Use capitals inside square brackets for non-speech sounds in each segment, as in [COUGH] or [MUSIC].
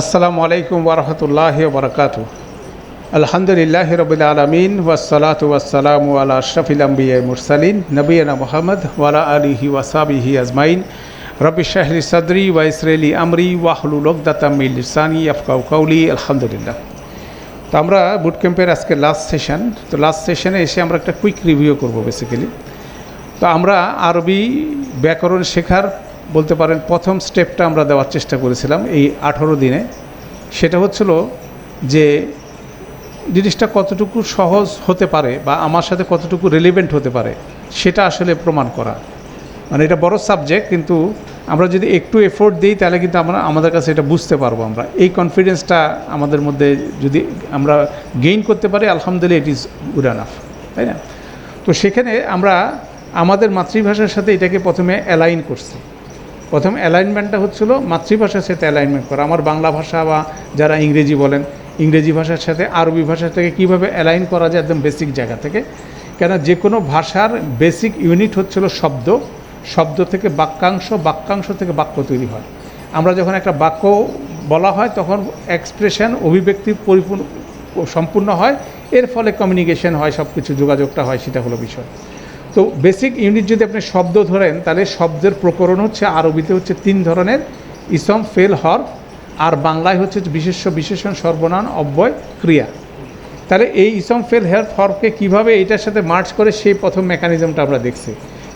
আসসালামু আলাইকুম ওরহমতুল্লাহ বরকাত আলহামদুলিল্লাহ রবিল আলমিন ওয়াসালাত ওয়াসালামু আলা আশরফিল মুরসালিন নবীনা মোহাম্মদ ওয়ালা আলিহি ওয়াসাবিহি আজমাইন। রবি শাহরি সদরি ওয়াইসরেলি আমরি ওয়াহলুল আফকাউ কাউলি আলহামদুলিল্লাহ। তো আমরা বুট ক্যাম্পের আজকে লাস্ট সেশন তো লাস্ট সেশনে এসে আমরা একটা কুইক রিভিউ করব বেসিক্যালি তো আমরা আরবি ব্যাকরণ শেখার বলতে পারেন প্রথম স্টেপটা আমরা দেওয়ার চেষ্টা করেছিলাম এই আঠেরো দিনে। সেটা হচ্ছিল যে জিনিসটা কতটুকু সহজ হতে পারে বা আমার সাথে কতটুকু রেলিভেন্ট হতে পারে, সেটা আসলে প্রমাণ করা। মানে এটা বড় সাবজেক্ট কিন্তু আমরা যদি একটু এফোর্ট দিই, তাহলে কিন্তু আমরা, আমাদের কাছে এটা বুঝতে পারব আমরা। এই কনফিডেন্সটা আমাদের মধ্যে যদি আমরা গেইন করতে পারি, আলহামদুলিল্লাহ ইট ইজ গুড আনাফ তাই না? তো সেখানে আমরা আমাদের মাতৃভাষার সাথে এটাকে প্রথমে অ্যালাইন করছি। প্রথম অ্যালাইনমেন্টটা হচ্ছিল মাতৃভাষার সাথে অ্যালাইনমেন্ট করা। আমার বাংলা ভাষা বা যারা ইংরেজি বলেন, ইংরেজি ভাষার সাথে আরবি ভাষা থেকে কীভাবে অ্যালাইন করা যায় একদম বেসিক জায়গা থেকে। কেন যে কোনো ভাষার বেসিক ইউনিট হচ্ছিল শব্দ। শব্দ থেকে বাক্যাংশ বাক্যাংশ থেকে বাক্য তৈরি হয়। আমরা যখন একটা বাক্য বলা হয়, তখন এক্সপ্রেশন অভিব্যক্তি পরিপূর্ণ, সম্পূর্ণ হয়। এর ফলে কমিউনিকেশন হয় সব কিছু যোগাযোগটা হয়, সেটা হলো বিষয়। তো বেসিক ইউনিট যদি আপনি শব্দ ধরেন, তাহলে শব্দের প্রকরণ হচ্ছে আরবিতে হচ্ছে তিন ধরনের, ইসম, ফেল, হর, আর বাংলায় হচ্ছে বিশেষ বিশেষণ, সর্বনাম, অব্যয়, ক্রিয়া। তাহলে এই ইসম, ফেল হেয়ার হরকে কীভাবে এটার সাথে মার্চ করে সেই প্রথম মেকানিজমটা আমরা দেখছি।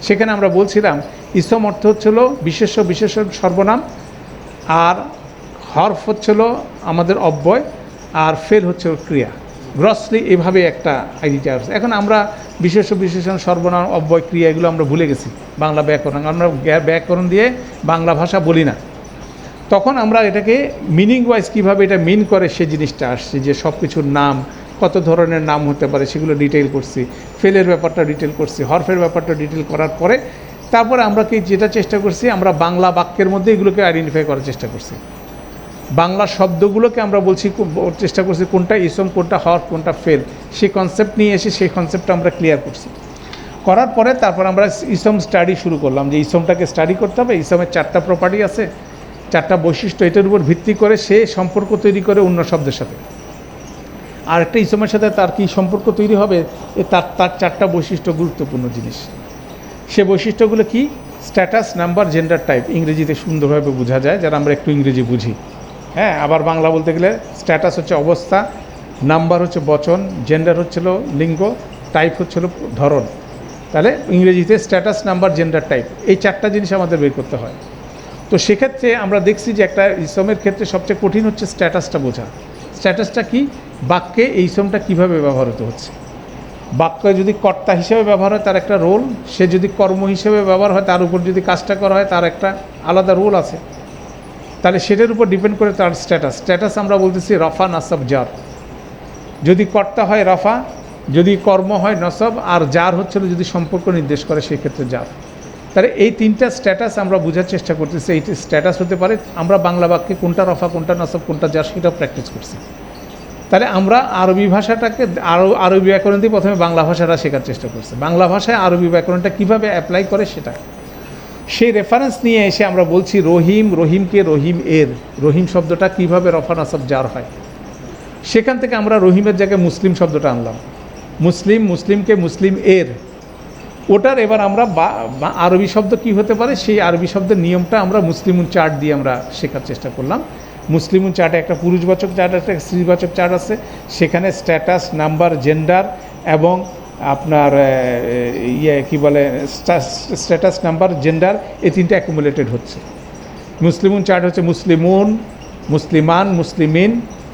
সেখানে আমরা বলছিলাম, ইসম অর্থ হচ্ছিল বিশেষ বিশেষণ, সর্বনাম, আর হরফ হচ্ছিল আমাদের অব্যয়, আর ফেল হচ্ছে ক্রিয়া। গ্রসলি এভাবে একটা আইডিটা আছে। এখন আমরা বিশেষ বিশেষণ, সর্বনাম, অব্যয়, ক্রিয়া এগুলো আমরা ভুলে গেছি। বাংলা ব্যাকরণ। আমরা ব্যাকরণ দিয়ে বাংলা ভাষা বলি না। তখন আমরা এটাকে মিনিং ওয়াইজ কীভাবে এটা মিন করে সে জিনিসটা আসছে, যে সব কিছুর নাম, কত ধরনের নাম হতে পারে সেগুলো ডিটেল করছি। ফেলের ব্যাপারটা ডিটেল করছি, হরফের ব্যাপারটা ডিটেল করার পরে তারপরে আমরা কি যেটা চেষ্টা করছি, আমরা বাংলা বাক্যের মধ্যে এগুলোকে আইডেন্টিফাই করার চেষ্টা করছি। বাংলা শব্দগুলোকে আমরা বলছি চেষ্টা করছি কোনটা ইসম, কোনটা হর, কোনটা ফেল। সেই কনসেপ্ট নিয়ে এসে সেই কনসেপ্টটা আমরা ক্লিয়ার করছি। করার পরে তারপর আমরা ইসম স্টাডি শুরু করলাম যে ইসমটাকে স্টাডি করতে হবে। ইসমের চারটা প্রপার্টি আছে, চারটা বৈশিষ্ট্য, এটার উপর ভিত্তি করে সে সম্পর্ক তৈরি করে অন্য শব্দের সাথে। আর একটা ইসমের সাথে তার কি সম্পর্ক তৈরি হবে তার তার চারটা বৈশিষ্ট্য গুরুত্বপূর্ণ জিনিস। সে বৈশিষ্ট্যগুলো কি? স্ট্যাটাস নাম্বার জেন্ডার টাইপ ইংরেজিতে সুন্দরভাবে বোঝা যায়, যারা আমরা একটু ইংরেজি বুঝি। হ্যাঁ আবার বাংলা বলতে গেলে স্ট্যাটাস হচ্ছে অবস্থা নাম্বার হচ্ছে বচন জেন্ডার হচ্ছিল লিঙ্গ টাইপ হচ্ছিল ধরন। তাহলে ইংরেজিতে স্ট্যাটাস নাম্বার জেন্ডার টাইপ এই চারটা জিনিস আমাদের বের করতে হয়। তো সেক্ষেত্রে আমরা দেখছি যে একটা ইসমের ক্ষেত্রে সবচেয়ে কঠিন হচ্ছে স্ট্যাটাসটা বোঝা। স্ট্যাটাসটা কি? বাক্যে এই ইসমটা কীভাবে ব্যবহৃত হচ্ছে? বাক্য যদি কর্তা হিসেবে ব্যবহার হয়, তার একটা রোল সে যদি কর্ম হিসেবে ব্যবহার হয়, তার উপর যদি কাজটা করা হয়, তার একটা আলাদা রোল আছে। তাহলে সেটার উপর ডিপেন্ড করে তার স্ট্যাটাস স্ট্যাটাস আমরা বলতেছি রফা নাসব জার। যদি কর্তা হয় রফা, যদি কর্ম হয় নসব, আর জার হচ্ছিল যদি সম্পর্ক নির্দেশ করে সেই ক্ষেত্রে জার। তাহলে এই তিনটা স্ট্যাটাস আমরা বোঝার চেষ্টা করতেছি, এই স্ট্যাটাস হতে পারে, আমরা বাংলা বাক্যে কোনটা রফা, কোনটা নসব, কোনটা জার, সেটাও প্র্যাকটিস করছি। তাহলে আমরা আরবি ভাষাটাকে আরও আরবি ব্যাকরণ দিয়ে প্রথমে বাংলা ভাষাটা শেখার চেষ্টা করছি। বাংলা ভাষায় আরবি ব্যাকরণটা কীভাবে অ্যাপ্লাই করে সেটা। সেই রেফারেন্স নিয়ে এসে আমরা বলছি রহিম, রহিমকে রহিম এর। রহিম শব্দটা কীভাবে রফা নাসব জার হয়? সেখান থেকে আমরা রহিমের জায়গায় মুসলিম শব্দটা আনলাম। মুসলিম, মুসলিমকে মুসলিম এর। ওটার এবার আমরা বা- আরবি শব্দ কি হতে পারে? সেই আরবি শব্দের নিয়মটা আমরা মুসলিমুন চার্ট দিয়ে আমরা শেখার চেষ্টা করলাম। মুসলিমুন চার্টে একটা পুরুষবাচক চার্ট একটা স্ত্রীবাচক চার্ট আছে। সেখানে স্ট্যাটাস নাম্বার জেন্ডার এবং আপনার ইয়ে কি বলে স্ট্যাটাস নাম্বার, জেন্ডার, এই তিনটা অ্যাকুমুলেটেড হচ্ছে। মুসলিমুন চার্ট হচ্ছে মুসলিমুন, মুসলিমান, মুসলিমিন,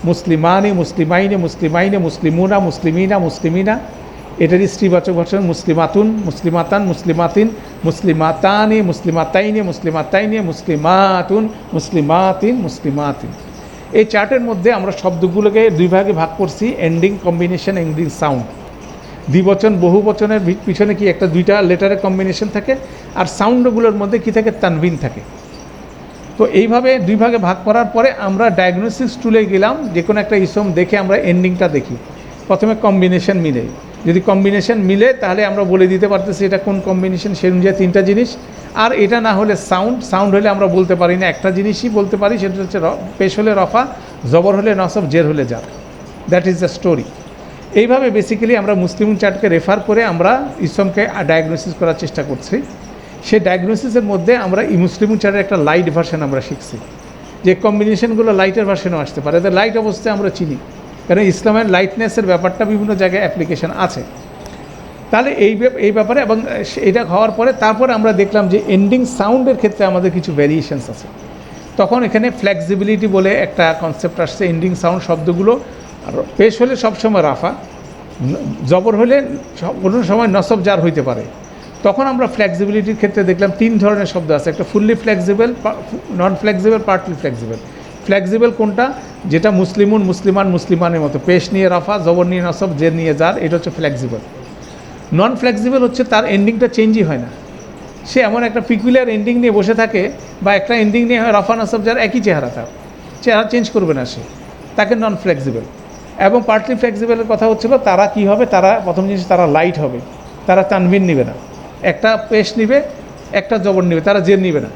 মুসলিমানি, মুসলিমাইনে মুসলিমাইনে, মুসলিমুনা, মুসলিমিনা মুসলিমিনা। এটারই স্ত্রীবাচক ভাষণ, মুসলিমাতুন, মুসলিমাতান, মুসলিমাতিন, মুসলিমাতানি, মুসলিমাতাইনে মুসলিমাতাইনে, মুসলিমাতুন, মুসলিমাতিন মুসলিমাতিন। এই চার্টের মধ্যে আমরা শব্দগুলোকে দুই ভাগে ভাগ করছি এন্ডিং কম্বিনেশন এন্ডিং সাউন্ড দ্বিবচন বহু বচনের পিছনে কি একটা দুইটা লেটারের কম্বিনেশন থাকে? আর সাউন্ডগুলোর মধ্যে কি থাকে? তানভিন থাকে। তো এইভাবে দুই ভাগে ভাগ করার পরে আমরা ডায়াগনোসিস টুলে গেলাম, যে কোনো একটা ইসম দেখে আমরা এন্ডিংটা দেখি। প্রথমে কম্বিনেশন মিলে। যদি কম্বিনেশন মিলে, তাহলে আমরা বলে দিতে পারতেছি এটা কোন কম্বিনেশন সে অনুযায়ী তিনটা জিনিস। আর এটা না হলে সাউন্ড সাউন্ড হলে আমরা বলতে পারি না, একটা জিনিসই বলতে পারি, সেটা হচ্ছে পেশ হলে রফা, জবর হলে নসব, জের হলে যার দ্যাট ইজ দ্য স্টোরি এইভাবে বেসিক্যালি আমরা মুসলিম চার্টকে রেফার করে আমরা ইসলামকে ডায়াগনোসিস করার চেষ্টা করছি। সেই ডায়াগনোসিসের মধ্যে আমরা মুসলিম চার্টের একটা লাইট ভার্সন আমরা শিখছি। যে কম্বিনেশনগুলো লাইটের ভার্সনও আসতে পারে। এদের লাইট অবস্থায় আমরা চিনি। কারণ ইসলামের লাইটনেসের ব্যাপারটা বিভিন্ন জায়গায় অ্যাপ্লিকেশন আছে। তাহলে এই এই ব্যাপারে এবং এটা হওয়ার পরে তারপরে আমরা দেখলাম যে এন্ডিং সাউন্ডের ক্ষেত্রে আমাদের কিছু ভ্যারিয়েশনস আছে। তখন এখানে ফ্লেক্সিবিলিটি বলে একটা কনসেপ্ট আসছে। এন্ডিং সাউন্ড শব্দগুলো আর পেশ হলে সবসময় রাফা, জবর হলে কোনো সময় নসব জার হইতে পারে। তখন আমরা ফ্লেক্সিবিলিটির ক্ষেত্রে দেখলাম তিন ধরনের শব্দ আছে। একটা fully flexible non flexible partly flexible flexible কোনটা? যেটা মুসলিমুন, মুসলিমান, মুসলিমানের মতো। পেশ নিয়ে রাফা, জবর নিয়ে নসব, জের নিয়ে যার এটা হচ্ছে ফ্লেক্সিবল নন ফ্লেক্সিবল হচ্ছে তার এন্ডিংটা চেঞ্জই হয় না। সে এমন একটা পিকুলার এন্ডিং নিয়ে বসে থাকে বা একটা এন্ডিং নিয়ে রফান আসব যার একই চেহারা তার। চেহারা চেঞ্জ করবে না সে। তাকে নন ফ্লেক্সিবল এবং পার্টলি ফ্লেক্সিবলের কথা হচ্ছিল, তারা কি হবে? তারা প্রথম জিনিস, তারা লাইট হবে। তারা তানবিন নেবে না। একটা পেশ নিবে, একটা জবর নিবে, তারা জের নিবে না।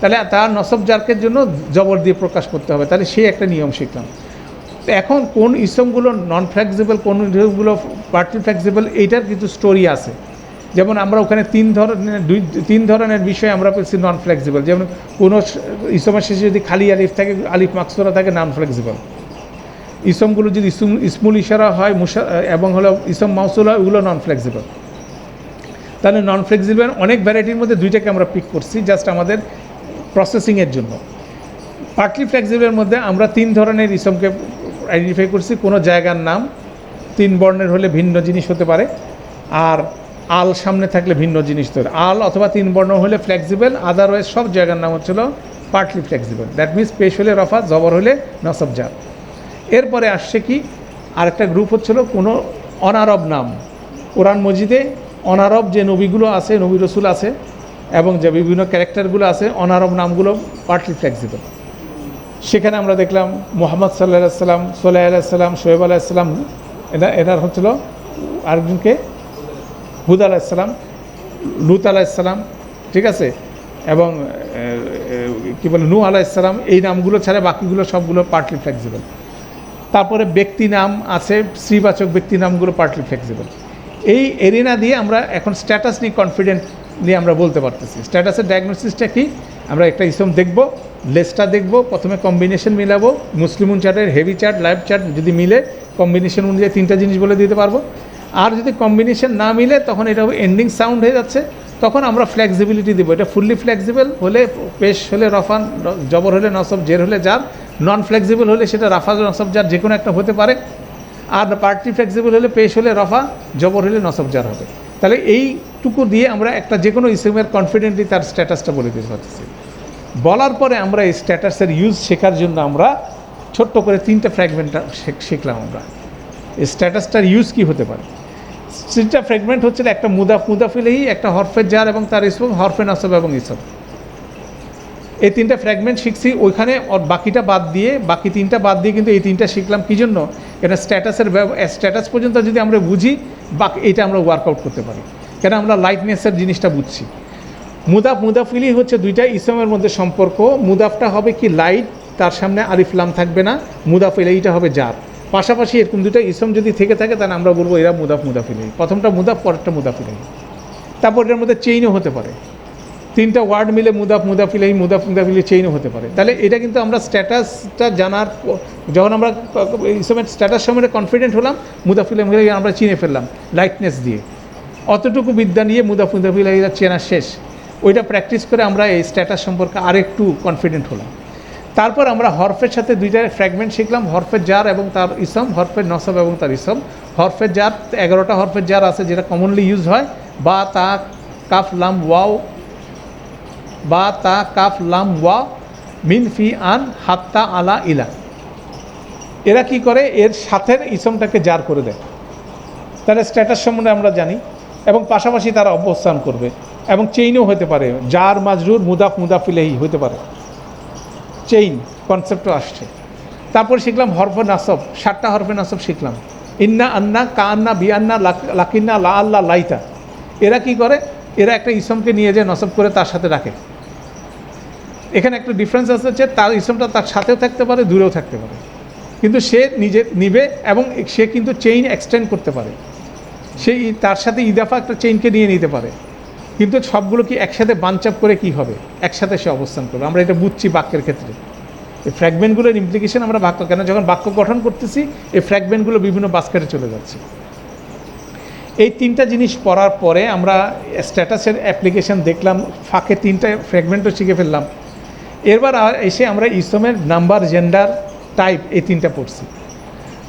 তাহলে তার নসব জার্কের জন্য জবর দিয়ে প্রকাশ করতে হবে। তাহলে সেই একটা নিয়ম শিখলাম। এখন কোন ইসমগুলো নন ফ্লেক্সিবল কোন ইসমগুলো পার্টলি ফ্লেক্সিবল এইটার কিছু স্টোরি আছে। যেমন আমরা ওখানে তিন ধরনের, দুই, তিন ধরনের বিষয় আমরা পেয়েছি নন ফ্লেক্সিবল যেমন কোনো ইসমের শেষে যদি খালি আলিফ থাকে, আলিফ মাকসুরা থাকে নন ফ্লেক্সিবল ইসমগুলো যদি ইসম ইসমুল ইশারা হয় মুসা এবং হলো ইসম মাউসুল হয়, ওগুলো নন ফ্লেক্সিবল তাহলে নন ফ্লেক্সিবল অনেক ভ্যারাইটির মধ্যে দুইটাকে আমরা পিক করছি জাস্ট আমাদের প্রসেসিংয়ের জন্য। পার্টলি ফ্লেক্সিবলের মধ্যে আমরা তিন ধরনের ইসমকে আইডেন্টিফাই করছি, কোনো জায়গার নাম, তিন বর্ণের হলে ভিন্ন জিনিস হতে পারে, আর আল সামনে থাকলে ভিন্ন জিনিস হতে পারে। আল অথবা তিন বর্ণ হলে ফ্লেক্সিবল আদারওয়াইজ সব জায়গার নাম হচ্ছিল পার্টলি ফ্লেক্সিবল দ্যাট মিনস পেশ হলে রফা, জবর হলে নসব জার এরপরে আসছে কি? আরেকটা গ্রুপ হচ্ছিল কোনো অনারব নাম। কোরআন মজিদে অনারব যে নবীগুলো আছে নবী রসুল আছে এবং যে বিভিন্ন ক্যারেক্টারগুলো আছে অনারব নামগুলো পার্টলি ফ্লেক্সিবল সেখানে আমরা দেখলাম মোহাম্মদ সাল্লাহ সাল্লাম সোলাহ আলাইসাল্লাম শোয়েব আলাইসাল্লাম এরা এনার হচ্ছিল আরেকজনকে হুদ আলাইসাল্লাম লুত আলাইসাল্লাম ঠিক আছে? এবং এ, বলে নু আলাইসাল্লাম এই নামগুলো ছাড়া বাকিগুলো সবগুলো পার্টলি ফ্লেক্সিবল তারপরে ব্যক্তি নাম আছে শ্রীবাচক ব্যক্তি নামগুলো পার্টলি ফ্লেক্সিবল এই এরিনা দিয়ে আমরা এখন স্ট্যাটাস নিয়ে কনফিডেন্ট নিয়ে আমরা বলতে পারতেছি। স্ট্যাটাসের ডায়াগনোসিসটা কি? আমরা একটা ইসম দেখব লেসটা দেখব, প্রথমে কম্বিনেশন মিলাবো, মুসলিমুন চার্টের হেভি চার্ট লাইভ চার্ট যদি মিলে কম্বিনেশন অনুযায়ী তিনটা জিনিস বলে দিতে পারব। আর যদি কম্বিনেশন না মিলে, তখন এটা এন্ডিং সাউন্ড হয়ে যাচ্ছে, তখন আমরা ফ্লেক্সিবিলিটি দেবো। এটা ফুললি ফ্লেক্সিবল হলে পেশ হলে রফান, জবর হলে নসব, জের হলে যার নন ফ্লেক্সিবল হলে সেটা রাফা নসব যার যে কোনো একটা হতে পারে। আর পার্টি ফ্লেক্সিবল হলে পেশ হলে রফা, জবর হলে নসব যার হবে। তাহলে এইটুকু দিয়ে আমরা একটা যে কোনো ইসেমের কনফিডেন্টলি তার স্ট্যাটাসটা বলে দিতে পারতেছি। বলার পরে আমরা এই স্ট্যাটাসের ইউজ শেখার জন্য আমরা ছোট্ট করে তিনটা ফ্র্যাগমেন্ট শিখলাম আমরা। এই স্ট্যাটাসটার ইউজ কি হতে পারে? তিনটা ফ্র্যাগমেন্ট হচ্ছে একটা মুদাফ, মুদাফিলেই একটা হরফের জার এবং তার ইসম, হরফে নাসব এবং ইসব এই তিনটা ফ্র্যাগমেন্ট শিখছি, ওইখানে ওর বাকিটা বাদ দিয়ে, বাকি তিনটা বাদ দিয়ে কিন্তু এই তিনটা শিখলাম। কী জন্য? এটা স্ট্যাটাসের স্ট্যাটাস পর্যন্ত যদি আমরা বুঝি, বাকি এটা আমরা ওয়ার্কআউট করতে পারি। কেন আমরা লাইটনেসের জিনিসটা বুঝছি? মুদাফ, মুদাফিলি হচ্ছে দুইটা ইসমের মধ্যে সম্পর্ক। মুদাফটা হবে কি লাইট তার সামনে আরিফলাম থাকবে না। এইটা হবে জার পাশাপাশি এরকম দুটো ইসম যদি থেকে থাকে, তাহলে আমরা বলব এরা মুদাফ, মুদাফিলি। প্রথমটা মুদাফ, পরেরটা মুদাফিলি। তারপর এটার মধ্যে চেইনও হতে পারে। তিনটা ওয়ার্ড মিলে মুদাফ মুদাফিলাই মুদাফ মুদাফিলি চেইনও হতে পারে। তাহলে এটা কিন্তু আমরা স্ট্যাটাসটা জানার যখন আমরা ইসমের স্ট্যাটাস সম্বন্ধে কনফিডেন্ট হলাম মুদাফিল আমরা চিনে ফেললাম লাইটনেস দিয়ে। অতটুকু বিদ্যা নিয়ে মুদাফ মুদাফিলাইরা চেনা শেষ। ওইটা প্র্যাকটিস করে আমরা এই স্ট্যাটাস সম্পর্কে আরেকটু কনফিডেন্ট হলাম। তারপর আমরা হরফের সাথে দুইটা ফ্র্যাগমেন্ট শিখলাম, হরফের জার এবং তার ইসম, হরফের নসব এবং তার ইসম। হরফের জার এগারোটা হরফের জার আছে যেটা কমনলি ইউজ হয়, বা তা, কাফ, লাম, ওয়াও বা তা কাফ লাম ওয়া মিন ফি আন হাত্তা আলা ইলা এরা কি করে? এর সাথে ইসমটাকে জার করে দেয়। তাহলে স্ট্যাটাস সম্বন্ধে আমরা জানি এবং পাশাপাশি তারা অবস্থান করবে এবং চেইনও হতে পারে। জার মাজরুর মুদাফ মুদাফিলেহি হতে পারে। চেইন কনসেপ্টও আসছে। তারপর শিখলাম হরফে নাসব। সাতটা হরফে নাসব শিখলাম। ইন্না, আন্না, কা, আন্না, বি, আন্না লাকিন্না, লা আল্লাহ লাইতা। এরা কি করে? এরা একটা ইসমকে নিয়ে যায় নসব করে তার সাথে রাখে। এখানে একটা ডিফারেন্স আছে যে তার ইসলামটা তার সাথেও থাকতে পারে, দূরেও থাকতে পারে। কিন্তু সে নিজে নিবে এবং সে কিন্তু চেইন এক্সটেন্ড করতে পারে। সে তার সাথে ইদাফা একটা চেইনকে নিয়ে নিতে পারে। কিন্তু সবগুলো কি একসাথে বাঞ্চাপ করে কি হবে? একসাথে সে অবস্থান করবে। আমরা এটা বুঝছি বাক্যের ক্ষেত্রে। এই ফ্র্যাগমেন্টগুলোর ইমপ্লিকেশন আমরা বাক্য, কেন যখন বাক্য গঠন করতেছি, এই ফ্র্যাগমেন্টগুলো বিভিন্ন বাস্কেটে চলে যাচ্ছে। এই তিনটা জিনিস পড়ার পরে আমরা স্ট্যাটাসের অ্যাপ্লিকেশন দেখলাম, ফাঁকে তিনটা ফ্র্যাগমেন্টও শিখে ফেললাম। এরবার এসে আমরা ইসমের নাম্বার জেন্ডার টাইপ এই তিনটা পড়ছি।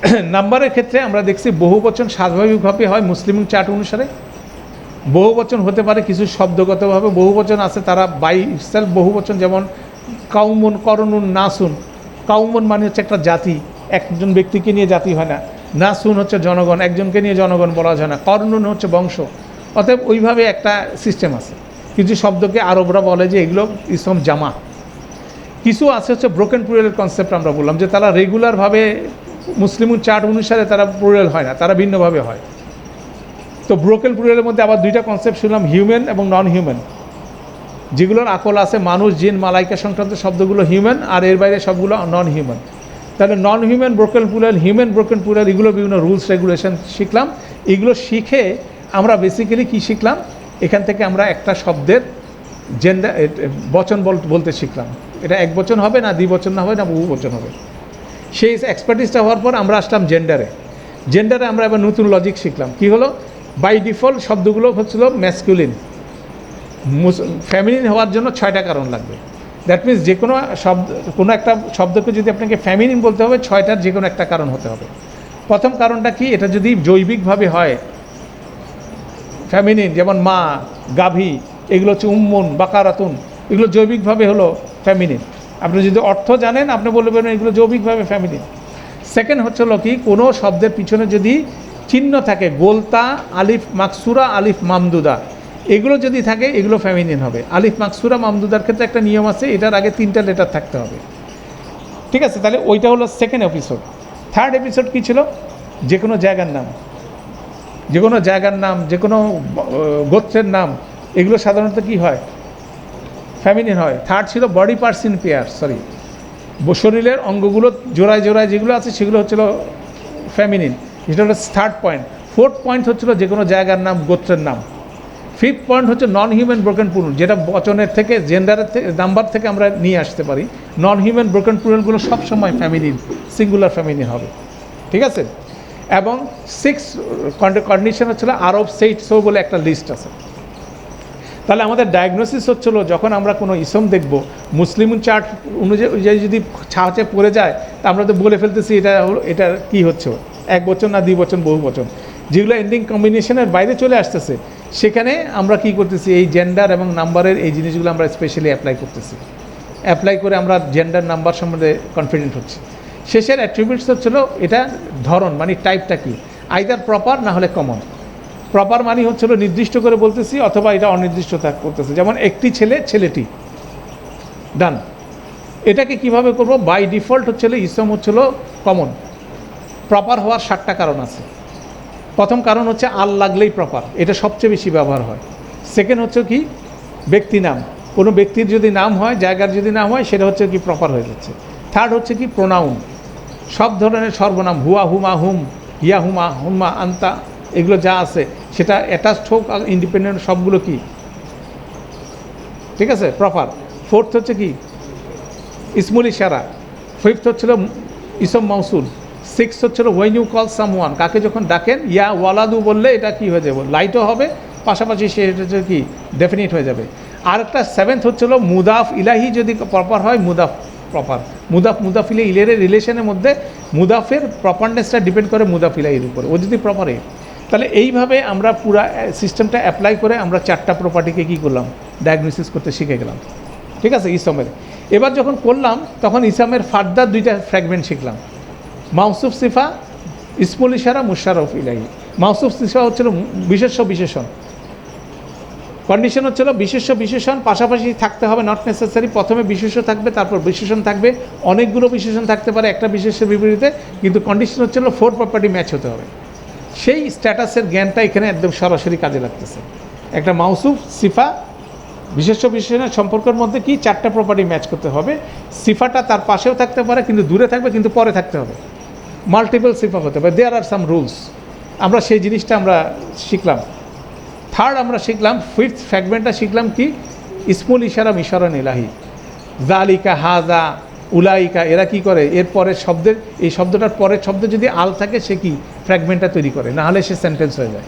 [CLEARS THROAT] নাম্বারের ক্ষেত্রে আমরা দেখছি বহু বচন স্বাভাবিকভাবে হয় মুসলিম চার্ট অনুসারে। বহু বচন হতে পারে কিছু শব্দগতভাবে, বহু বচন আছে তারা বাই সেলফ বহু বচন যেমন কাউমন করণুন নাসুন। কাউমন মানে হচ্ছে একটা জাতি, একজন ব্যক্তিকে নিয়ে জাতি হয় না। নাসুন হচ্ছে জনগণ, একজনকে নিয়ে জনগণ বলা যায় না। করণুন হচ্ছে বংশ। অতএব ওইভাবে একটা সিস্টেম আছে। কিছু শব্দকে আরবরা বলে যে এগুলো ইসম জামা। কিছু আছে হচ্ছে ব্রোকেন প্লুরালের কনসেপ্ট আমরা বললাম, যে তারা রেগুলারভাবে মুসলিম চার্ট অনুসারে তারা প্লুরাল হয় না, তারা ভিন্নভাবে হয়। তো ব্রোকেন প্লুরালের মধ্যে আবার দুইটা কনসেপ্ট শুনলাম হিউম্যান এবং নন হিউম্যান যেগুলোর আকল আছে মানুষ, জিন, মালাইকা সংক্রান্ত শব্দগুলো হিউম্যান আর এর বাইরে সবগুলো নন হিউম্যান তাহলে non human broken plural human broken plural এগুলো বিভিন্ন রুলস রেগুলেশন শিখলাম। এগুলো শিখে আমরা বেসিক্যালি কি শিখলাম? এখান থেকে আমরা একটা শব্দের জেন্ডার বচন বল- বলতে শিখলাম। এটা এক বচন হবে না দ্বিবচন না হবে না বহু বচন হবে। সেই এক্সপার্টিসটা হওয়ার পর আমরা আসলাম জেন্ডারে জেন্ডারে আমরা এবার নতুন লজিক শিখলাম। কি হলো? বাই ডিফল্ট শব্দগুলো হচ্ছিল ম্যাসকুলিন ফ্যামিলিন হওয়ার জন্য ছয়টা কারণ লাগবে। দ্যাট মিনস যে কোনো শব্দ, কোনো একটা শব্দকে যদি আপনাকে ফ্যামিলিন বলতে হবে, ছয়টার যে কোনো একটা কারণ হতে হবে। প্রথম কারণটা কি? এটা যদি জৈবিকভাবে হয় ফ্যামিলিন যেমন মা, গাভী, এগুলো হচ্ছে উম্মুন, বাকারাতুন, এগুলো জৈবিকভাবে হলো ফ্যামিলিন আপনি যদি অর্থ জানেন, আপনি বলবেন এগুলো জৈবিকভাবে ফ্যামিলিন সেকেন্ড হচ্ছে হলো কি, কোনো শব্দের পিছনে যদি চিহ্ন থাকে, গোলতা, আলিফ মাকসুরা, আলিফ মামদুদা, এগুলো যদি থাকে, এগুলো ফ্যামিলিন হবে। আলিফ মাকসুরা, মামদুদার ক্ষেত্রে একটা নিয়ম আছে, এটার আগে তিনটা লেটার থাকতে হবে। ঠিক আছে, তাহলে ওইটা হলো সেকেন্ড এপিসোড থার্ড এপিসোড কী ছিল? যে কোনো জায়গার নাম। যে কোনো জায়গার নাম যে কোনো গোত্রের নাম, এগুলো সাধারণত কি হয়? ফ্যামিলিন হয়। থার্ড ছিল body parts in pair sorry শরীরের অঙ্গগুলো জোড়ায় জোড়ায় যেগুলো আছে, সেগুলো হচ্ছিল ফ্যামিলিন এটা হলো থার্ড পয়েন্ট ফোর্থ পয়েন্ট হচ্ছিল যে কোনো জায়গার নাম, গোত্রের নাম। ফিফথ পয়েন্ট হচ্ছে নন হিউম্যান ব্রোকেন পুরুল যেটা বচনের থেকে জেন্ডারের থেকে নাম্বার থেকে আমরা নিয়ে আসতে পারি। নন হিউম্যান ব্রোকেন পুরুলগুলো সবসময় ফ্যামিলিন সিঙ্গুলার ফ্যামিলি হবে। ঠিক আছে? এবং সিক্স কন্ডিশন হচ্ছিল আরব সেইট সো বলে একটা লিস্ট আছে। তাহলে আমাদের ডায়াগনোসিস হচ্ছিল যখন আমরা কোনো ইসম দেখব, মুসলিম চার্ট অনুযায়ী যদি ছাঁচে পড়ে যায়, তা আমরা তো বলে ফেলতেছি এটা এটা কী হচ্ছে? এক বছর না দুই বছর বহু বছর যেগুলো এন্ডিং কম্বিনেশনের বাইরে চলে আসতেছে, সেখানে আমরা কি করতেছি? এই জেন্ডার এবং নাম্বারের এই জিনিসগুলো আমরা স্পেশালি অ্যাপ্লাই করতেছি। অ্যাপ্লাই করে আমরা জেন্ডার নাম্বার সম্বন্ধে কনফিডেন্ট হচ্ছি। শেষের অ্যাট্রিবিউটস হচ্ছিল এটা ধরন মানে টাইপটা কি? আইদার প্রপার না হলে কমন প্রপার মানি হচ্ছিল নির্দিষ্ট করে বলতেছি অথবা এটা অনির্দিষ্ট থাক করতেছে। যেমন একটি ছেলে, ছেলেটি। ডান এটাকে কীভাবে করব? বাই ডিফল্ট হচ্ছিল ইসম হচ্ছিল কমন প্রপার হওয়ার ষাটটা কারণ আছে। প্রথম কারণ হচ্ছে আল লাগলেই প্রপার এটা সবচেয়ে বেশি ব্যবহার হয়। সেকেন্ড হচ্ছে কি? ব্যক্তি নাম। কোনো ব্যক্তির যদি নাম হয়, জায়গার যদি নাম হয়, সেটা হচ্ছে কি প্রপার হয়ে যাচ্ছে। থার্ড হচ্ছে কি প্রোনাউন সব ধরনের সর্বনাম হুয়া, হুমা, হুম, হিয়া, হুমা, হুম্মা, আন্তা এগুলো যা আছে, সেটা অ্যাটাচড হোক আর ইন্ডিপেন্ডেন্ট সবগুলো কি? ঠিক আছে? প্রপার ফোর্থ হচ্ছে কি? ইসমুল ইশারা। ফিফথ হচ্ছিল ইসম মৌসুল সিক্স হচ্ছিল when you call someone কাকে যখন ডাকেন, ইয়া ওয়ালাদু বললে এটা কি হয়ে যাবে? লাইটও হবে, পাশাপাশি সে হচ্ছে কি? ডেফিনিট হয়ে যাবে। আর একটা সেভেন্থ হচ্ছিল মুদাফ ইলাহি যদি প্রপার হয়, মুদাফ প্রপার মুদাফ মুদাফ ইলে ইলের রিলেশনের মধ্যে মুদাফের প্রপারনেসটা ডিপেন্ড করে মুদাফ ইলাহির উপরে। ও যদি প্রপারে তাহলে এইভাবে আমরা পুরা সিস্টেমটা অ্যাপ্লাই করে আমরা চারটা প্রপার্টিকে কী করলাম? ডায়াগনোসিস করতে শিখে গেলাম। ঠিক আছে ইসমের এবার যখন করলাম, তখন ইসামের ফার্দার দুইটা ফ্র্যাগমেন্ট শিখলাম। মাউসুফ সিফা, ইসমুল ইশারা, মুশারফ ইলাহি। মাউসুফ সিফা হচ্ছিল বিশেষ্য বিশেষণ। কন্ডিশন হচ্ছিল বিশেষ্য বিশেষণ, পাশাপাশি থাকতে হবে নট নেসেসারি প্রথমে বিশেষ্য থাকবে, তারপর বিশেষণ থাকবে। অনেকগুলো বিশেষণ থাকতে পারে, একটা বিশেষের বিপরীতে, কিন্তু কন্ডিশন হচ্ছিল ফোর প্রপার্টি ম্যাচ হতে হবে। সেই স্ট্যাটাসের জ্ঞানটা এখানে একদম সরাসরি কাজে লাগতেছে। একটা মাউসুফ, সিফা, বিশেষ্য বিশেষণের সম্পর্কের মধ্যে কি চারটা প্রপার্টি ম্যাচ করতে হবে? সিফাটা তার পাশেও থাকতে পারে, কিন্তু দূরে থাকবে, কিন্তু পরে থাকতে হবে। মাল্টিপল সিফা হতে পারে। দেয়ার আর সাম রুলস আমরা সেই জিনিসটা আমরা শিখলাম। থার্ড আমরা শিখলাম ফিফথ ফ্র্যাগমেন্টটা শিখলাম কি? ইসমুল ইশারা, মিশরণ ইলাহি। জালিকা হাজা উলাইকা, এরা কি করে? এর পরের শব্দের, এই শব্দটার পরের শব্দ যদি আল থাকে, সে কি? ফ্র্যাগমেন্টটা তৈরি করে। না হলে সে সেন্টেন্স হয়ে যায়।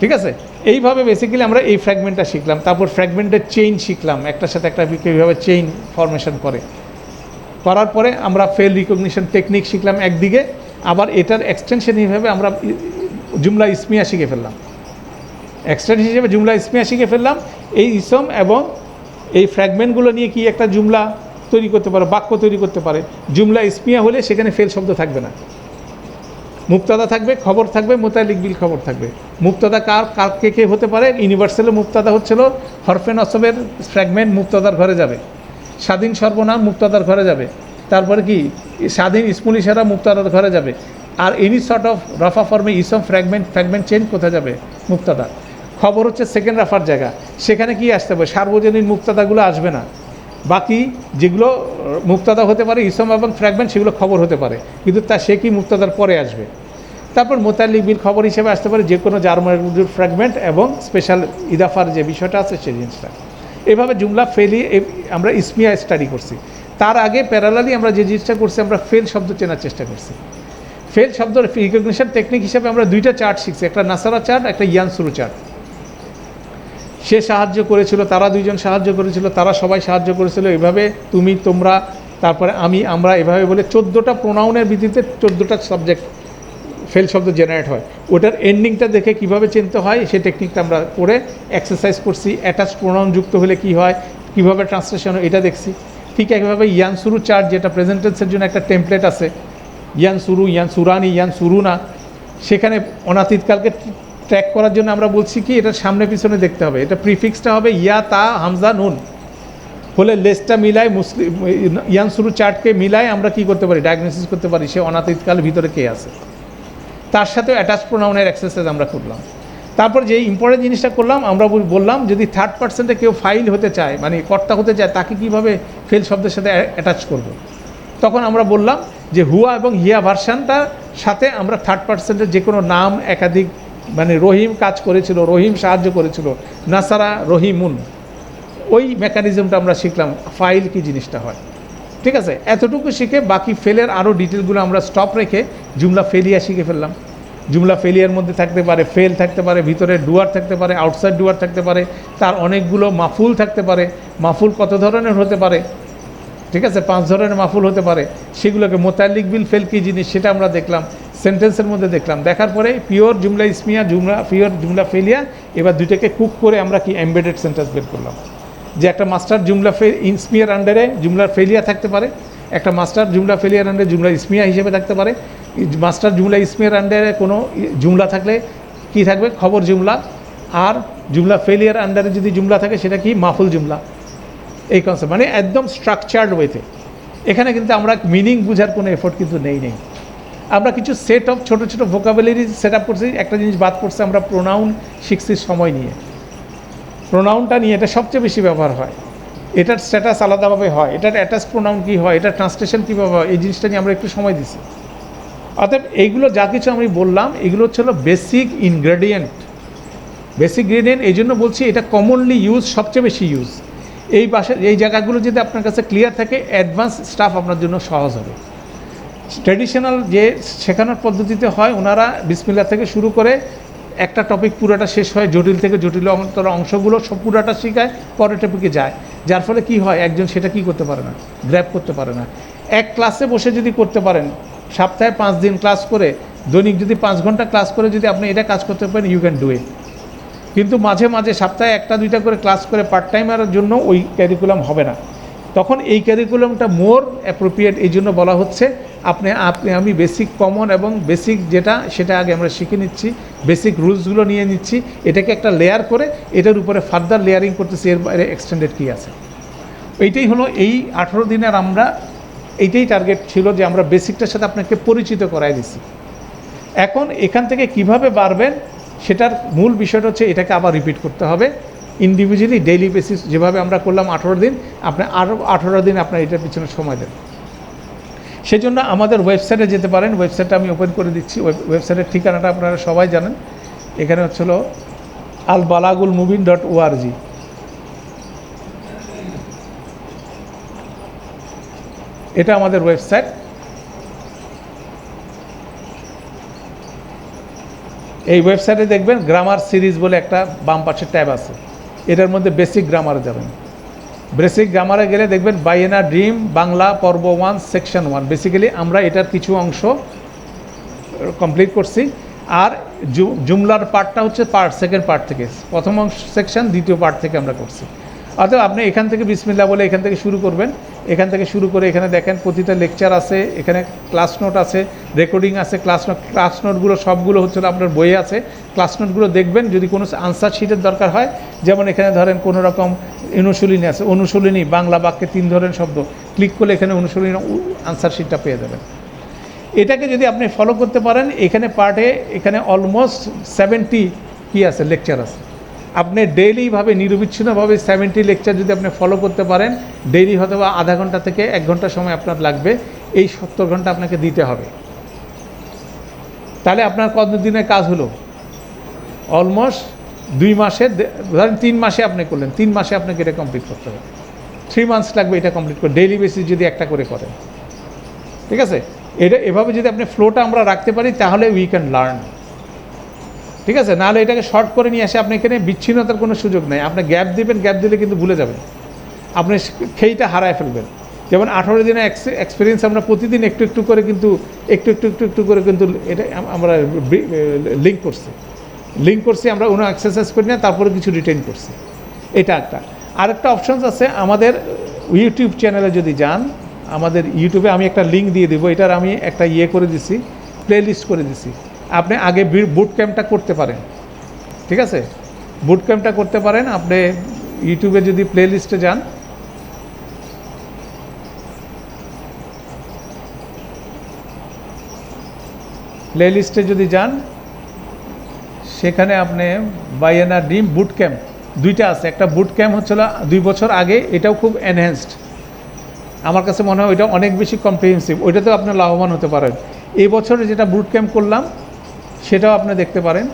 ঠিক আছে? এইভাবে বেসিক্যালি আমরা এই ফ্র্যাগমেন্টটা শিখলাম। তারপর ফ্র্যাগমেন্টের চেইন শিখলাম। একটার সাথে একটা কীভাবে চেইন ফরমেশন করে। করার পরে আমরা ফেল রিকগনিশন টেকনিক শিখলাম একদিকে। আবার এটার এক্সটেনশন হিসেবে আমরা জুমলা ইসমিয়া শিখে ফেললাম। এক্সটেনশন হিসেবে জুমলা ইসমিয়া শিখে ফেললাম। এই ইসম এবং এই ফ্র্যাগমেন্টগুলো নিয়ে কি একটা জুমলা তৈরি করতে পারে, বাক্য তৈরি করতে পারে। জুমলা ইসমিয়া হলে সেখানে ফেল শব্দ থাকবে না। মুক্তাদা থাকবে, খবর থাকবে, মোতালিক বিল খবর থাকবে। মুক্তাদা কার কার কে কে হতে পারে? ইউনিভার্সালে মুক্তাদা হচ্ছিল হরফেন অসবের ফ্র্যাগমেন্ট মুক্তাদার ঘরে যাবে। স্বাধীন সর্বনাম মুক্তাদার ঘরে যাবে। তারপরে কি? স্বাধীন ইসমুল ইশারা মুক্তাদার ঘরে যাবে। আর এনি সর্ট অফ রফা ফর্মে ইসম ফ্র্যাগমেন্ট ফ্র্যাগমেন্ট চেঞ্জ কোথায় যাবে? মুক্তাদা। খবর হচ্ছে সেকেন্ড রাফার জায়গা। সেখানে কি আসতে হবে? সার্বজনীন মুক্তাদাগুলো আসবে না। বাকি যেগুলো মুক্তাদা হতে পারে, ইসম এবং ফ্র্যাগমেন্ট, সেগুলো খবর হতে পারে। কিন্তু তা সে কি মুক্তাদার পরে আসবে? তারপর মোতালিক বিল খবর হিসেবে আসতে পারে যে কোনো জার্মানির ফ্র্যাগমেন্ট এবং স্পেশাল ইদাফার যে বিষয়টা আছে সেই জিনিসটা। এভাবে জুমলা ফেলি আমরা ইসমিয়া স্টাডি করছি। তার আগে প্যারালালি আমরা যে জিনিসটা করছি, আমরা ফেল শব্দ চেনার চেষ্টা করছি। ফেল শব্দ রিকগনিশন টেকনিক হিসেবে আমরা দুইটা চার্ট শিখছি, একটা নাসারা চার্ট একটা ইয়ানসুরু চার্ট সে সাহায্য করেছিল, তারা দুইজন সাহায্য করেছিল, তারা সবাই সাহায্য করেছিল। এভাবে তুমি, তোমরা, তারপরে আমি, আমরা এভাবে বলে চোদ্দোটা প্রোনাউনের ভিত্তিতে চোদ্দোটা সাবজেক্ট ফেল শব্দ জেনারেট হয়। ওটার এন্ডিংটা দেখে কীভাবে চিনতে হয় সেই টেকনিকটা আমরা করে এক্সারসাইজ করছি। অ্যাটাচ প্রোনাউন যুক্ত হলে কি হয়, কীভাবে ট্রান্সলেশন হয়, এটা দেখছি। ঠিক একইভাবে ইয়ান শুরু চার্ট যেটা প্রেজেন্টেন্সের জন্য একটা টেমপ্লেট আছে ইয়ান শুরু ইয়ান সুরানি ইয়ান সুরুনা সেখানে অনাতীতকালকে ট্র্যাক করার জন্য আমরা বলছি কি, এটা সামনে পিছনে দেখতে হবে। এটা প্রিফিক্সটা হবে ইয়া, তা, হামজা, নুন। হলে লেসটা মিলায় মুসলিম ইয়ান শুরু চার্টকে মিলায় আমরা কি করতে পারি? ডায়াগনোসিস করতে পারি সে অনাতীতকাল ভিতরে কে আছে। তার সাথে অ্যাটাচ প্রোনাউনের এক্সারসাইজ আমরা করলাম। তারপর যে ইম্পর্টেন্ট জিনিসটা করলাম, আমরা বললাম, যদি থার্ড পার্সেন্টে কেউ ফাইল হতে চায় মানে কর্তা হতে চায়, তাকে কীভাবে ফেল শব্দের সাথে অ্যাটাচ করব। তখন আমরা বললাম যে হুয়া এবং হিয়া ভার্সানটার সাথে আমরা থার্ড পার্সেন্টের যে কোনো নাম, একাধিক মানে রহিম কাজ করেছিল, রহিম সাহায্য করেছিল। নাসারা রহিমুন। ওই মেকানিজমটা আমরা শিখলাম ফাইল কি জিনিসটা হয়। ঠিক আছে? এতটুকু শিখে বাকি ফেলের আরও ডিটেলগুলো আমরা স্টপ রেখে জুমলা ফেলিয়া শিখে ফেললাম। জুমলা ফেলিয়ার মধ্যে থাকতে পারে ফেল থাকতে পারে, ভিতরে ডুয়ার থাকতে পারে আউটসাইড ডুয়ার থাকতে পারে, তার অনেকগুলো মাফুল থাকতে পারে। মাফুল কত ধরনের হতে পারে? ঠিক আছে, পাঁচ ধরনের মাফুল হতে পারে। সেগুলোকে মোতালিক বিল ফেল কী জিনিস সেটা আমরা দেখলাম, সেন্টেন্সের মধ্যে দেখলাম। দেখার পরে পিওর জুমলা ইসমিয়া, জুমলা, পিওর জুমলা ফেলিয়া এবার দুইটাকে কুক করে আমরা কি এমবেডেড সেন্টেন্স বের করলাম। যে একটা মাস্টার জুমলা ফে ইসমিয়ার আন্ডারে জুমলার ফেলিয়া থাকতে পারে, একটা মাস্টার জুমলা ফেলিয়ার আন্ডারে জুমলা ইসমিয়া হিসেবে থাকতে পারে। মাস্টার জুমলা ইসমিয়ার আন্ডারে কোনো জুমলা থাকলে কি থাকবে? খবর জুমলা। আর জুমলা ফেলিয়ার আন্ডারে যদি জুমলা থাকে, সেটা কি? মাফুল জুমলা। এই কনসেপ্ট মানে একদম স্ট্রাকচার্ড ওয়েতে এখানে কিন্তু আমরা মিনিং বুঝার কোনো এফোর্ট কিন্তু নেই নেই। আমরা কিছু সেট অফ ছোটো ছোটো ভোকাবুলারি সেট আপ করছি, একটা জিনিস বাদ করছে আমরা প্রোনাউন শিখছি সময় নিয়ে। প্রোনাউনটা নিয়ে এটা সবচেয়ে বেশি ব্যবহার হয়। এটার স্ট্যাটাস আলাদাভাবে হয়, এটার অ্যাটাচ প্রোনাউন কী হয়, এটার ট্রান্সলেশন কীভাবে হয়, এই জিনিসটা নিয়ে আমরা একটু সময় দিছি। অতএব এইগুলো যা কিছু আমি বললাম, এগুলো হচ্ছে বেসিক ইনগ্রেডিয়েন্ট বেসিক গ্রেডিয়েন্ট এই জন্য বলছি এটা কমনলি ইউজ সবচেয়ে বেশি ইউজ এই বাসা এই জায়গাগুলো যদি আপনার কাছে ক্লিয়ার থাকে অ্যাডভান্স স্টাফ আপনার জন্য সহজ হবে। ট্র্যাডিশনাল যে শেখানোর পদ্ধতিতে হয়, ওনারা বিসমিল্লা থেকে শুরু করে একটা টপিক পুরোটা শেষ হয়, জটিল থেকে জটিল অন্তর অংশগুলো সব পুরোটা শেখায়, পরের টপিকে যায়। যার ফলে কি হয়, একজন সেটা কি করতে পারে না গ্র্যাপ করতে পারে না। এক ক্লাসে বসে যদি করতে পারেন, সপ্তাহে পাঁচ দিন ক্লাস করে, দৈনিক যদি পাঁচ ঘণ্টা ক্লাস করে যদি আপনি এটা কাজ করতে পারেন ইউ ক্যান ডু ইট কিন্তু মাঝে মাঝে সপ্তাহে একটা, দুইটা করে ক্লাস করে পার্ট টাইমের জন্য ওই ক্যারিকুলাম হবে না। তখন এই ক্যারিকুলামটা মোর অ্যাপ্রোপ্রিয়েট এই জন্য বলা হচ্ছে, আপনি আপনি, আমি বেসিক কমন এবং বেসিক যেটা, সেটা আগে আমরা শিখে নিচ্ছি বেসিক রুলসগুলো নিয়ে নিচ্ছি, এটাকে একটা লেয়ার করে, এটার উপরে ফার্দার লেয়ারিং করতেছি, এর বাইরে এক্সটেন্ডেড কী আছে। এইটাই হলো এই আঠেরো দিনের আমরা, এইটাই টার্গেট ছিল যে আমরা বেসিকটার সাথে আপনাকে পরিচিত করাই দিছি। এখন এখান থেকে কীভাবে বাড়বেন সেটার মূল বিষয়টা হচ্ছে এটাকে আবার রিপিট করতে হবে। ইন্ডিভিজুয়ালি ডেইলি বেসিস যেভাবে আমরা করলাম আঠেরো দিন, আপনি আরও আঠেরো দিন আপনার এটার পিছনে সময় দেন। সেজন্য আমাদের ওয়েবসাইটে যেতে পারেন। ওয়েবসাইটটা আমি ওপেন করে দিচ্ছি। ওয়েব- ওয়েবসাইটের ঠিকানাটা আপনারা সবাই জানেন। এখানে হচ্ছিল আল বালাগুল মুবিন ডট ওআরজি এটা আমাদের ওয়েবসাইট এই ওয়েবসাইটে দেখবেন গ্রামার সিরিজ বলে একটা বাম পাশের ট্যাব আছে। এটার মধ্যে বেসিক গ্রামারে যাবেন। বেসিক গ্রামারে গেলে দেখবেন বাইয়েনা ড্রিম বাংলা পর্ব ওয়ান সেকশন ওয়ান বেসিক্যালি আমরা এটার কিছু অংশ কমপ্লিট করছি। আর জুমলার পার্টটা হচ্ছে পার্ট সেকেন্ড পার্ট থেকে। প্রথম অংশ সেকশন দ্বিতীয় পার্ট থেকে আমরা করছি। অর্থাৎ আপনি এখান থেকে বিসমিল্লা বলে এখান থেকে শুরু করবেন। এখান থেকে শুরু করে এখানে দেখেন প্রতিটা লেকচার আছে, এখানে ক্লাস নোট আছে রেকর্ডিং আছে ক্লাস নোট ক্লাস নোটগুলো সবগুলো হচ্ছে আপনার বইয়ে আছে। ক্লাস নোটগুলো দেখবেন, যদি কোনো আনসার শিটের দরকার হয়, যেমন এখানে ধরেন কোনো রকম অনুশীলনী আছে, অনুশীলনী, বাংলা বাক্যে তিন ধরনের শব্দ ক্লিক করলে এখানে অনুশীলনী আনসার শিটটা পেয়ে যাবেন। এটাকে যদি আপনি ফলো করতে পারেন, এখানে পার্টে এখানে অলমোস্ট সেভেন্টি কি আছে লেকচার আছে। আপনি ডেইলিভাবে নিরবিচ্ছিন্নভাবে সেভেন্টি লেকচার যদি আপনি ফলো করতে পারেন ডেইলি হয়তো বা আধা ঘণ্টা থেকে এক ঘণ্টা সময় আপনার লাগবে, এই সত্তর ঘণ্টা আপনাকে দিতে হবে। তাহলে আপনার কত দিনের কাজ হলো? অলমোস্ট দুই মাসে, ধরেন তিন মাসে আপনি করলেন, তিন মাসে আপনাকে এটা কমপ্লিট করতে হবে। থ্রি মান্থস লাগবে এটা কমপ্লিট করে ডেইলি বেসিস যদি একটা করে করেন। ঠিক আছে? এটা এভাবে যদি আপনি ফ্লোটা আমরা রাখতে পারি, তাহলে উই ক্যান লার্ন ঠিক আছে? নাহলে এটাকে শর্ট করে নিয়ে আসে আপনি এখানে বিচ্ছিন্নতার কোনো সুযোগ নেই। আপনি গ্যাপ দিবেন গ্যাপ দিলে কিন্তু ভুলে যাবেন। আপনি খেইটা হারায় ফেলবেন। যেমন আঠারো দিনের এক্সপিরিয়েন্স আমরা প্রতিদিন একটু একটু করে কিন্তু, একটু একটু একটু একটু করে কিন্তু এটা আমরা লিঙ্ক করছি। লিঙ্ক করছি, আমরা কোনো এক্সারসাইজ করি না, তারপরে কিছু রিটেন করছি। এটা একটা। আরেকটা অপশনস আছে, আমাদের ইউটিউব চ্যানেলে যদি যান, আমাদের ইউটিউবে আমি একটা লিঙ্ক দিয়ে দিব, এটার আমি একটা ইয়ে করে দিছি প্লে লিস্ট করে দিছি। আপনি আগে বুট ক্যাম্পটা করতে পারেন। ঠিক আছে? বুট ক্যাম্পটা করতে পারেন। আপনি ইউটিউবে যদি প্লে লিস্টে যান। প্লে লিস্টে যদি যান, সেখানে আপনি বাইয়ানা ডিম বুট ক্যাম্প দুইটা আছে। একটা বুট ক্যাম্প হচ্ছিল দুই বছর আগে, এটাও খুব এনহ্যান্সড আমার কাছে মনে হয় ওইটা অনেক বেশি কম্প্রিহেন্সিভ ওইটাতেও আপনি লাভবান হতে পারেন। এই বছরে যেটা বুট ক্যাম্প করলাম সেটাও আপনি দেখতে পারেন।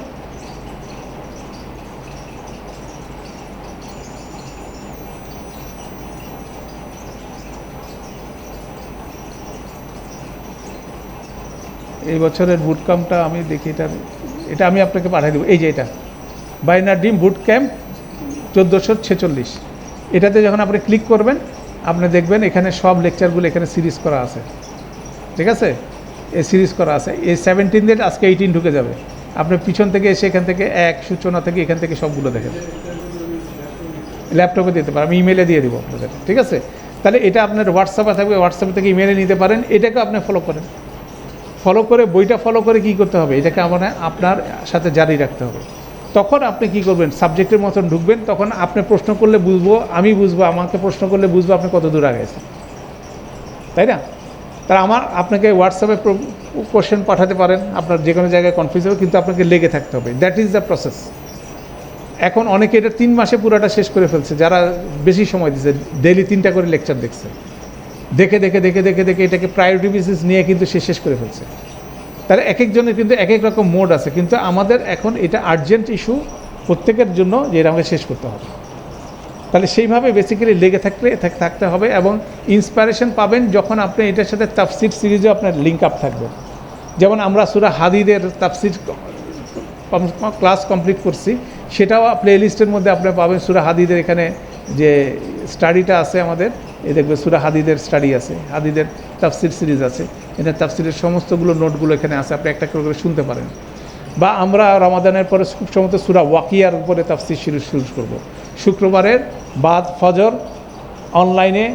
এই বছরের বুট ক্যাম্পটা আমি দেখি, এটা এটা আমি আপনাকে পাঠিয়ে দেবো। এই যে এটা, বাইনার ডিম বুট ক্যাম্প চোদ্দোশো ছেচল্লিশ। এটাতে যখন আপনি ক্লিক করবেন, আপনি দেখবেন এখানে সব লেকচারগুলো এখানে সিরিজ করা আছে। ঠিক আছে? সিরিজ করা আছে। এই সেভেন্টিন ডেট আজকে এইটিন ঢুকে যাবে। আপনি পিছন থেকে এসে এখান থেকে এক, সূচনা থেকে এখান থেকে সবগুলো দেখেন। ল্যাপটপে দিতে পারেন। আমি ইমেলে দিয়ে দিব আপনাদের। ঠিক আছে? তাহলে এটা আপনার হোয়াটসঅ্যাপে থাকবে। হোয়াটসঅ্যাপ থেকে ইমেলে নিতে পারেন। এটাকে আপনি ফলো করেন। ফলো করে, বইটা ফলো করে কি করতে হবে? এটাকে আমার আপনার সাথে জারি রাখতে হবে। তখন আপনি কি করবেন? সাবজেক্টের মতন ঢুকবেন। তখন আপনি প্রশ্ন করলে বুঝব, আমি বুঝব, আমাকে প্রশ্ন করলে বুঝব আপনি কত দূর আগেছেন তাই না? তার আমার, আপনাকে হোয়াটসঅ্যাপে কোশ্চেন পাঠাতে পারেন, আপনার যে কোনো জায়গায় কনফিউজ হবে, কিন্তু আপনাকে লেগে থাকতে হবে। দ্যাট ইজ দ্য প্রসেস এখন অনেকে এটা তিন মাসে পুরোটা শেষ করে ফেলছে, যারা বেশি সময় দিচ্ছে ডেলি তিনটা করে লেকচার দেখছে। দেখে দেখে দেখে দেখে দেখে এটাকে প্রায়োরিটি বেসিস নিয়ে কিন্তু সে শেষ করে ফেলছে। তাহলে এক একজনের কিন্তু এক এক রকম মোড আছে, কিন্তু আমাদের এখন এটা আর্জেন্ট ইস্যু প্রত্যেকের জন্য যে এটা আমাকে শেষ করতে হবে। তাহলে সেইভাবে বেসিক্যালি লেগে থাকলে থাকতে হবে এবং ইন্সপিরেশন পাবেন যখন আপনি এটার সাথে তাফসির সিরিজও আপনার লিঙ্ক আপ থাকবে। যেমন আমরা সুরা হাদিদের তাফসির ক্লাস কমপ্লিট করছি, সেটাও প্লে লিস্টের মধ্যে আপনি পাবেন সুরা হাদিদের এখানে যে স্টাডিটা আছে আমাদের এ দেখবে সুরা হাদিদের স্টাডি আছে, হাদিদের তাফসির সিরিজ আছে এটা তাফসিরের সমস্তগুলো নোটগুলো এখানে আছে, আপনি একটা করে করে শুনতে পারেন। বা আমরা রমাদানের পরে খুব সম্ভবত সুরা ওয়াকিয়ার উপরে তাফসির সিরিজ শুরু করব। শুক্রবারের বাদ ফজর অনলাইনে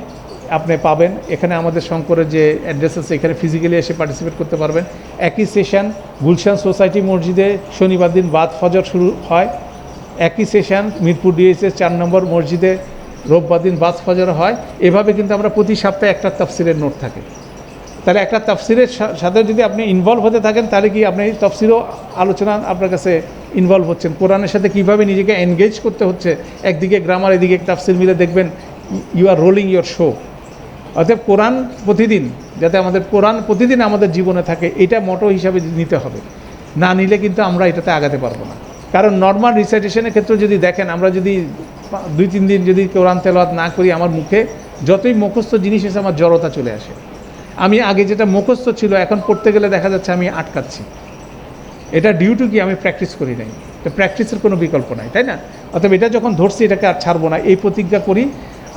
আপনি পাবেন। এখানে আমাদের শঙ্করের যে অ্যাড্রেস আছে, এখানে ফিজিক্যালি এসে পার্টিসিপেট করতে পারবেন। একই সেশন গুলশান সোসাইটি মসজিদে শনিবার দিন বাদ ফজর শুরু হয়। একই সেশন মিরপুর ডিএসএস চার নম্বর মসজিদে রোববার দিন বাদ ফজর হয়। এভাবে কিন্তু আমরা প্রতি সপ্তাহে একটা তাফসিরের নোট থাকে। তাহলে একটা তাফসিরের সাথে যদি আপনি ইনভলভ হতে থাকেন, তাহলে কি আপনি তফসিরও আলোচনা আপনার কাছে ইনভলভ হচ্ছেন। কোরআনের সাথে কীভাবে নিজেকে এনগেজ করতে হচ্ছে, একদিকে গ্রামার এদিকে তাফসির মিলে দেখবেন you are rolling your show অর্থাৎ কোরআন প্রতিদিন, যাতে আমাদের কোরআন প্রতিদিন আমাদের জীবনে থাকে, এটা মোটো হিসাবে নিতে হবে। না নিলে কিন্তু আমরা এটাতে আগাতে পারব না। কারণ নর্মাল রিসাইটেশনের ক্ষেত্রে যদি দেখেন, আমরা যদি দুই, তিন দিন যদি কোরআন তেলাওয়াত না করি, আমার মুখে যতই মুখস্থ জিনিস এসে আমার জড়তা চলে আসে। আমি আগে যেটা মুখস্থ ছিল, এখন পড়তে গেলে দেখা যাচ্ছে আমি আটকাচ্ছি। এটা ডিউ টু কি আমি প্র্যাকটিস করি নাই? তো প্র্যাকটিসের কোনো বিকল্প নাই, তাই না? অতএব এটা যখন ধরছি, এটাকে আর ছাড়বো না। এই প্রতিজ্ঞা করি,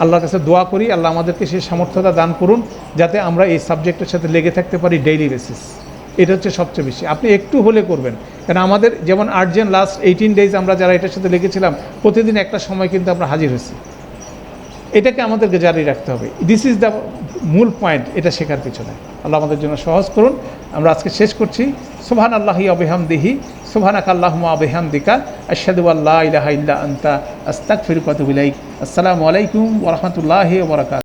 আল্লাহর কাছে দোয়া করি, আল্লাহ আমাদেরকে সেই সামর্থ্যতা দান করুন, যাতে আমরা এই সাবজেক্টের সাথে লেগে থাকতে পারি ডেইলি বেসিস এটা হচ্ছে সবচেয়ে বেশি। আপনি একটু হলে করবেন। কারণ আমাদের যেমন আর্জেন্ট লাস্ট এইটিন ডেজ আমরা যারা এটার সাথে লেগেছিলাম, প্রতিদিন একটা সময় কিন্তু আমরা হাজির হয়েছি। এটাকে আমাদেরকে জারি রাখতে হবে। দিস ইজ দ্য মূল পয়েন্ট এটা শেখার পিছনে। আল্লাহ আমাদের জন্য সহজ করুন। আমরা আজকে শেষ করছি। সুবহান আল্লাহি আবহাম দিহি সুবহানাক আল্লাহ আবহাম দিকা আশহাদু আল্লাহ ইলাহা ইল্লা আনতা। আতুবু ইলাইক। আসসালামু আলাইকুম ওরহমতুল্লাহ বারাকাতুহু।